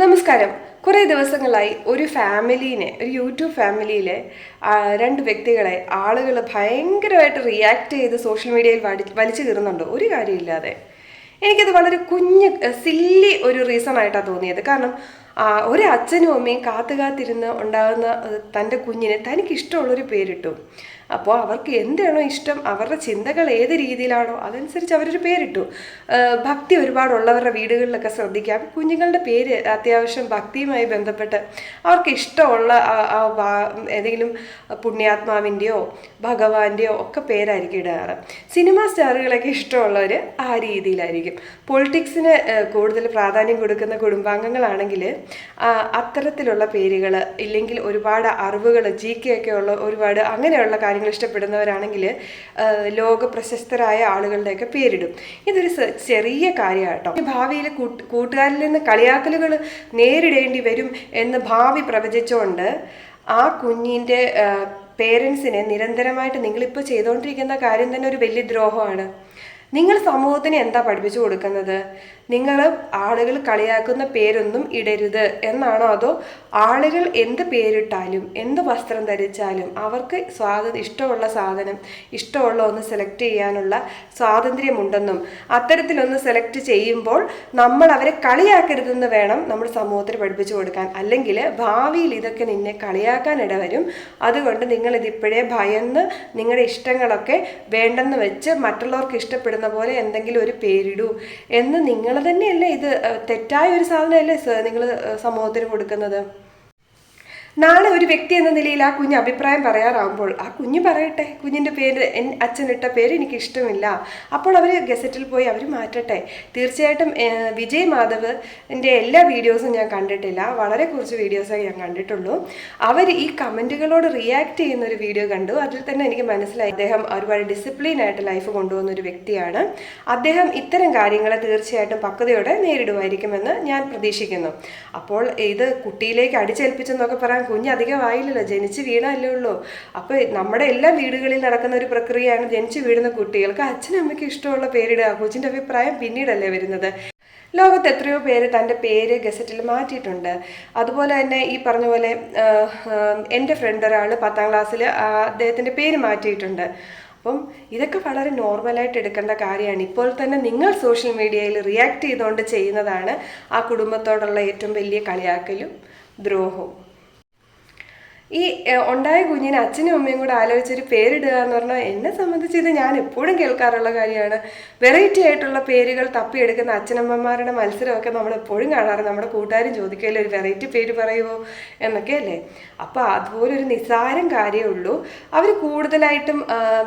നമസ്കാരം. കുറേ ദിവസങ്ങളായി ഒരു ഫാമിലീനെ ഒരു യൂട്യൂബ് ഫാമിലിയിലെ രണ്ട് വ്യക്തികളെ ആളുകൾ ഭയങ്കരമായിട്ട് റിയാക്ട് ചെയ്ത് സോഷ്യൽ മീഡിയയിൽ വടി വലിച്ചു കീറുന്നുണ്ട്. ഒരു കാര്യമില്ലാതെ. എനിക്കത് വളരെ കുഞ്ഞ് സില്ലി ഒരു റീസൺ ആയിട്ടാണ് തോന്നിയത്. കാരണം ഒരു അച്ഛനും അമ്മയും കാത്തു കാത്തിരുന്ന് ഉണ്ടാകുന്ന തന്റെ കുഞ്ഞിനെ തനിക്ക് ഇഷ്ടമുള്ളൊരു പേരിട്ടു. അപ്പോൾ അവർക്ക് എന്താണോ ഇഷ്ടം അവരുടെ ചിന്തകൾ ഏത് രീതിയിലാണോ അതനുസരിച്ച് അവരൊരു പേരിട്ടു. ഭക്തി ഒരുപാടുള്ളവരുടെ വീടുകളിലൊക്കെ ശ്രദ്ധിക്കാം കുഞ്ഞുങ്ങളുടെ പേര് അത്യാവശ്യം ഭക്തിയുമായി ബന്ധപ്പെട്ട് അവർക്ക് ഇഷ്ടമുള്ള ഏതെങ്കിലും പുണ്യാത്മാവിന്റെയോ ഭഗവാന്റെയോ ഒക്കെ പേരായിരിക്കും ഇടാറ്. സിനിമാ സ്റ്റാറുകളൊക്കെ ഇഷ്ടമുള്ളവർ ആ രീതിയിലായിരിക്കും. പൊളിറ്റിക്സിന് കൂടുതൽ പ്രാധാന്യം കൊടുക്കുന്ന കുടുംബാംഗങ്ങളാണെങ്കിൽ അത്തരത്തിലുള്ള പേരുകൾ ഇല്ലെങ്കിൽ ഒരുപാട് അറിവുകൾ ജി കെ ഒക്കെ ഉള്ള ഒരുപാട് അങ്ങനെയുള്ള കാര്യങ്ങൾ ഇഷ്ടപ്പെടുന്നവരാണെങ്കിൽ ലോക പ്രശസ്തരായ ആളുകളുടെയൊക്കെ പേരിടും. ഇതൊരു ചെറിയ ചെറിയ കേട്ടോ ഭാവിയിൽ കൂട്ട് കൂട്ടുകാരിൽ നിന്ന് കളിയാക്കലുകൾ നേരിടേണ്ടി വരും എന്ന് ഭാവി പ്രവചിച്ചുകൊണ്ട് ആ കുഞ്ഞിന്റെ പേരൻസിനെ നിരന്തരമായിട്ട് നിങ്ങളിപ്പോൾ ചെയ്തുകൊണ്ടിരിക്കുന്ന കാര്യം തന്നെ ഒരു വലിയ ദ്രോഹമാണ്. നിങ്ങൾ സമൂഹത്തിന് എന്താ പഠിപ്പിച്ചു കൊടുക്കുന്നത്? നിങ്ങൾ ആളുകൾ കളിയാക്കുന്ന പേരൊന്നും ഇടരുത് എന്നാണോ അതോ ആളുകൾ എന്ത് പേരിട്ടാലും എന്ത് വസ്ത്രം ധരിച്ചാലും അവർക്ക് സ്വാത ഇഷ്ടമുള്ള സാധനം ഇഷ്ടമുള്ള ഒന്ന് സെലക്ട് ചെയ്യാനുള്ള സ്വാതന്ത്ര്യമുണ്ടെന്നും അത്തരത്തിലൊന്ന് സെലക്ട് ചെയ്യുമ്പോൾ നമ്മൾ അവരെ കളിയാക്കരുതെന്ന് വേണം നമ്മൾ സമൂഹത്തിന് പഠിപ്പിച്ചു കൊടുക്കാൻ. അല്ലെങ്കിൽ ഭാവിയിൽ ഇതൊക്കെ നിന്നെ കളിയാക്കാൻ ഇടവരും. അതുകൊണ്ട് നിങ്ങളിതിപ്പോഴേ ഭയന്ന് നിങ്ങളുടെ ഇഷ്ടങ്ങളൊക്കെ വേണ്ടെന്ന് വെച്ച് മറ്റുള്ളവർക്ക് ഇഷ്ടപ്പെടുന്ന പോലെ എന്തെങ്കിലും ഒരു പേരിടൂ എന്ന് നിങ്ങൾ തന്നെയല്ലേ ഇത് തെറ്റായ ഒരു സാധനമല്ലേ നിങ്ങൾ സമൂഹത്തിന് കൊടുക്കുന്നത്? നാളെ ഒരു വ്യക്തി എന്ന നിലയിൽ ആ കുഞ്ഞ് അഭിപ്രായം പറയാറാകുമ്പോൾ ആ കുഞ്ഞ് പറയട്ടെ. കുഞ്ഞിന്റെ പേര് എൻ അച്ഛനിട്ട പേര് എനിക്ക് ഇഷ്ടമില്ല. അപ്പോൾ അവർ ഗസറ്റിൽ പോയി അവർ മാറ്റട്ടെ. തീർച്ചയായിട്ടും വിജയ് മാധവ് എന്റെ എല്ലാ വീഡിയോസും ഞാൻ കണ്ടിട്ടില്ല. വളരെ കുറച്ച് വീഡിയോസൊക്കെ ഞാൻ കണ്ടിട്ടുള്ളൂ. അവർ ഈ കമന്റുകളോട് റിയാക്ട് ചെയ്യുന്ന ഒരു വീഡിയോ കണ്ടു. അതിൽ തന്നെ എനിക്ക് മനസ്സിലായി അദ്ദേഹം ഒരുപാട് ഡിസിപ്ലിൻ ആയിട്ട് ലൈഫ് കൊണ്ടുപോകുന്ന ഒരു വ്യക്തിയാണ്. അദ്ദേഹം ഇത്തരം കാര്യങ്ങളെ തീർച്ചയായിട്ടും പക്വതയോടെ നേരിടുമായിരിക്കുമെന്ന് ഞാൻ പ്രതീക്ഷിക്കുന്നു. അപ്പോൾ ഇത് കുട്ടിയിലേക്ക് അടിച്ചേൽപ്പിച്ചെന്നൊക്കെ പറയാൻ കുഞ്ഞ് അധികമായില്ലല്ലോ ജനിച്ച് വീണല്ലേ ഉള്ളൂ. അപ്പോൾ നമ്മുടെ എല്ലാ വീടുകളിൽ നടക്കുന്ന ഒരു പ്രക്രിയയാണ് ജനിച്ച് വീടുന്ന കുട്ടികൾക്ക് അച്ഛനും അമ്മയ്ക്കും ഇഷ്ടമുള്ള പേരിടുക. കൊച്ചിന്റെ അഭിപ്രായം പിന്നീടല്ലേ വരുന്നത്. ലോകത്ത് എത്രയോ പേര് തന്റെ പേര് ഗസറ്റിൽ മാറ്റിയിട്ടുണ്ട്. അതുപോലെ തന്നെ ഈ പറഞ്ഞ പോലെ എന്റെ ഫ്രണ്ട് ഒരാൾ പത്താം ക്ലാസ്സിൽ അദ്ദേഹത്തിന്റെ പേര് മാറ്റിയിട്ടുണ്ട്. അപ്പം ഇതൊക്കെ വളരെ നോർമലായിട്ട് എടുക്കേണ്ട കാര്യമാണ്. ഇപ്പോൾ തന്നെ നിങ്ങൾ സോഷ്യൽ മീഡിയയിൽ റിയാക്ട് ചെയ്തുകൊണ്ട് ചെയ്യുന്നതാണ് ആ കുടുംബത്തോടുള്ള ഏറ്റവും വലിയ കളിയാക്കലും ദ്രോഹവും. ഈ ഉണ്ടായ കുഞ്ഞിന് അച്ഛനും അമ്മയും കൂടെ ആലോചിച്ചൊരു പേരിടുക എന്ന് പറഞ്ഞാൽ എന്നെ സംബന്ധിച്ച് ഇത് ഞാൻ എപ്പോഴും കേൾക്കാറുള്ള കാര്യമാണ്. വെറൈറ്റി ആയിട്ടുള്ള പേരുകൾ തപ്പിയെടുക്കുന്ന അച്ഛനമ്മമാരുടെ മത്സരമൊക്കെ നമ്മൾ എപ്പോഴും കാണാറ്. നമ്മുടെ കൂട്ടുകാരും ചോദിക്കുമല്ലോ ഒരു വെറൈറ്റി പേര് പറയുമോ എന്നൊക്കെ അല്ലേ? അപ്പോൾ അതുപോലെ ഒരു നിസ്സാരം കാര്യമേ ഉള്ളൂ. അവർ കൂടുതലായിട്ടും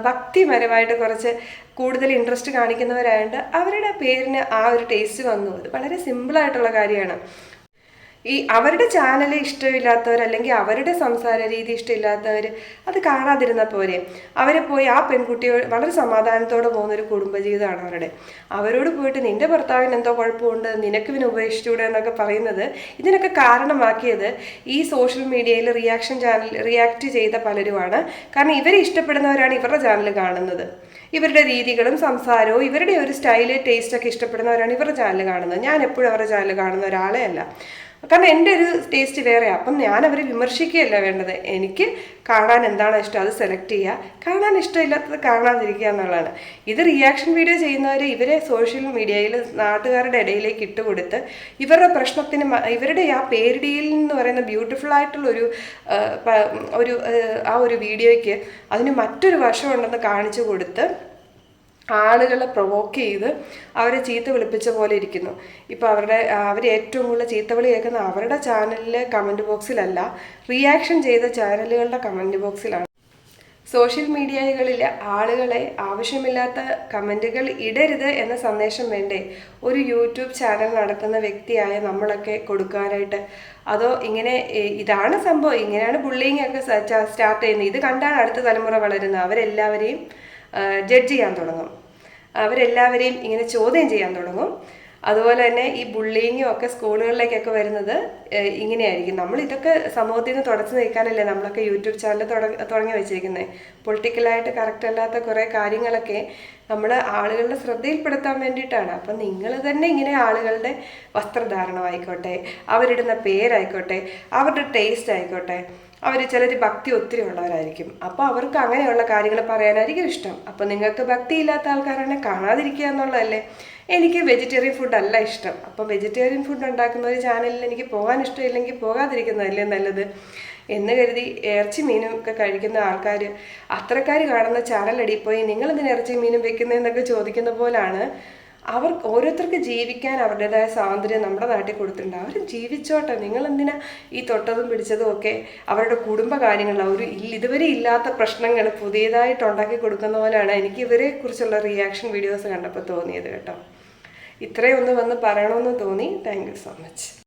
ഭക്തിപരമായിട്ട് കുറച്ച് കൂടുതൽ ഇൻട്രസ്റ്റ് കാണിക്കുന്നവരായതുകൊണ്ട് അവരുടെ പേരിന് ആ ഒരു ടേസ്റ്റ് വന്നു. അത് വളരെ സിമ്പിളായിട്ടുള്ള കാര്യമാണ്. ഈ അവരുടെ ചാനൽ ഇഷ്ടമില്ലാത്തവർ അല്ലെങ്കിൽ അവരുടെ സംസാര രീതി ഇഷ്ടമില്ലാത്തവർ അത് കാണാതിരുന്ന പോരെ. അവരെ പോയി ആ പെൺകുട്ടിയോട് വളരെ സമാധാനത്തോടെ പോകുന്നൊരു കുടുംബജീവിതമാണ് അവരുടെ. അവരോട് പോയിട്ട് നിന്റെ ഭർത്താവിന് എന്തോ കുഴപ്പമുണ്ട് നിനക്ക് പിന്നെ ഉപേക്ഷിച്ചൂടെ എന്നൊക്കെ പറയുന്നത് ഇതിനൊക്കെ കാരണമാക്കിയത് ഈ സോഷ്യൽ മീഡിയയിൽ റിയാക്ഷൻ ചാനൽ റിയാക്ട് ചെയ്ത പലരുമാണ്. കാരണം ഇവരെ ഇഷ്ടപ്പെടുന്നവരാണ് ഇവരുടെ ചാനൽ കാണുന്നത്. ഇവരുടെ രീതികളും സംസാരവും ഇവരുടെ ഒരു സ്റ്റൈൽ ടേസ്റ്റൊക്കെ ഇഷ്ടപ്പെടുന്നവരാണ് ഇവരുടെ ചാനൽ കാണുന്നത്. ഞാൻ എപ്പോഴും അവരുടെ ചാനൽ കാണുന്ന ഒരാളെ അല്ല. കാരണം എന്റെ ഒരു ടേസ്റ്റ് വേറെയാണ് അപ്പം ഞാൻ അവരെ വിമർശിക്കുകയല്ല വേണ്ടത്. എനിക്ക് കാണാൻ എന്താണോ ഇഷ്ടം? അത് സെലക്ട് ചെയ്യുക കാണാൻ ഇഷ്ടമില്ലാത്തത് കാണാതിരിക്കുക എന്നുള്ളതാണ്. ഇത് റിയാക്ഷൻ വീഡിയോ ചെയ്യുന്നവർ ഇവരെ സോഷ്യൽ മീഡിയയിൽ നാട്ടുകാരുടെ ഇടയിലേക്ക് ഇട്ടുകൊടുത്ത് ഇവരുടെ പ്രശ്നത്തിന് ഇവരുടെ ആ പേരിടിയിൽ എന്ന് പറയുന്ന ബ്യൂട്ടിഫുൾ ആയിട്ടുള്ള ഒരു ഒരു ആ ഒരു വീഡിയോയ്ക്ക് അതിന് മറ്റൊരു വശമുണ്ടെന്ന് കാണിച്ചു കൊടുത്ത് ആളുകളെ പ്രൊവോക്ക് ചെയ്ത് അവരെ ചീത്ത വിളിപ്പിച്ച പോലെ ഇരിക്കുന്നു. ഇപ്പോൾ അവരുടെ അവർ ഏറ്റവും കൂടുതൽ ചീത്ത വിളി കേൾക്കുന്ന അവരുടെ ചാനലിലെ കമന്റ് ബോക്സിലല്ല റിയാക്ഷൻ ചെയ്ത ചാനലുകളുടെ കമന്റ് ബോക്സിലാണ് സോഷ്യൽ മീഡിയകളിൽ ആളുകളെ ആവശ്യമില്ലാത്ത കമന്റുകൾ ഇടരുത് എന്ന സന്ദേശം വേണ്ടേ? ഒരു യൂട്യൂബ് ചാനൽ നടത്തുന്ന വ്യക്തിയായ നമ്മളൊക്കെ കൊടുക്കാനായിട്ട്. അതോ ഇങ്ങനെ ഇതാണ് സംഭവം ഇങ്ങനെയാണ് ബുള്ളിങ് ഒക്കെ സ്റ്റാർട്ട് ചെയ്യുന്നത്. ഇത് കണ്ടാണ് അടുത്ത തലമുറ വളരുന്നത്. അവരെല്ലാവരെയും ജഡ്ജ് ചെയ്യാൻ തുടങ്ങും. അവരെല്ലാവരെയും ഇങ്ങനെ ചോദ്യം ചെയ്യാൻ തുടങ്ങും. അതുപോലെ തന്നെ ഈ ബുള്ളിങ്ങും ഒക്കെ സ്കൂളുകളിലേക്കൊക്കെ വരുന്നത് ഇങ്ങനെയായിരിക്കും. നമ്മൾ ഇതൊക്കെ സമൂഹത്തിൽ നിന്ന് തുടച്ചു നിൽക്കാനല്ലേ നമ്മളൊക്കെ യൂട്യൂബ് ചാനൽ തുടങ്ങി വെച്ചിരിക്കുന്നത് പൊളിറ്റിക്കലായിട്ട് കറക്റ്റ് അല്ലാത്ത കുറേ കാര്യങ്ങളൊക്കെ നമ്മൾ ആളുകളുടെ ശ്രദ്ധയിൽപ്പെടുത്താൻ വേണ്ടിയിട്ടാണ്. അപ്പം നിങ്ങൾ തന്നെ ഇങ്ങനെ ആളുകളുടെ വസ്ത്രധാരണമായിക്കോട്ടെ അവരിടുന്ന പേരായിക്കോട്ടെ അവരുടെ ടേസ്റ്റ് ആയിക്കോട്ടെ അവർ ചിലർ ഭക്തി ഒത്തിരി ഉള്ളവരായിരിക്കും. അപ്പോൾ അവർക്ക് അങ്ങനെയുള്ള കാര്യങ്ങൾ പറയാനായിരിക്കും ഇഷ്ടം. അപ്പോൾ നിങ്ങൾക്ക് ഭക്തി ഇല്ലാത്ത ആൾക്കാരാണെ കാണാതിരിക്കുക എന്നുള്ളതല്ലേ? എനിക്ക് വെജിറ്റേറിയൻ ഫുഡ് അല്ല ഇഷ്ടം. അപ്പോൾ വെജിറ്റേറിയൻ ഫുഡ് ഉണ്ടാക്കുന്ന ഒരു ചാനലിൽ എനിക്ക് പോകാൻ ഇഷ്ടമില്ലെങ്കിൽ പോകാതിരിക്കുന്നതല്ലേ നല്ലത്? എന്ന് കരുതി ഇറച്ചി മീനും ഒക്കെ കഴിക്കുന്ന ആൾക്കാർ അത്രക്കാർ കാണുന്ന ചാനലടി പോയി നിങ്ങൾ എന്തിനാ ഇറച്ചി മീനും വെക്കുന്നതെന്നൊക്കെ ചോദിക്കുന്ന പോലാണ് അവർ ഓരോരുത്തർക്ക് ജീവിക്കാൻ അവരുടേതായ സ്വാതന്ത്ര്യം നമ്മുടെ നാട്ടിൽ കൊടുത്തിട്ടുണ്ട്. അവർ ജീവിച്ചോട്ടെ. നിങ്ങൾ എന്തിനാ ഈ തൊട്ടതും പിടിച്ചതും ഒക്കെ അവരുടെ കുടുംബ അവർ ഇതുവരെ ഇല്ലാത്ത പ്രശ്നങ്ങൾ പുതിയതായിട്ട് ഉണ്ടാക്കി കൊടുക്കുന്ന പോലെയാണ് എനിക്ക് ഇവരെ കുറിച്ചുള്ള റിയാക്ഷൻ വീഡിയോസ് കണ്ടപ്പോൾ തോന്നിയത് കേട്ടോ. ഇത്രയും ഒന്ന് വന്ന് പറയണമെന്ന് തോന്നി. Thank you so much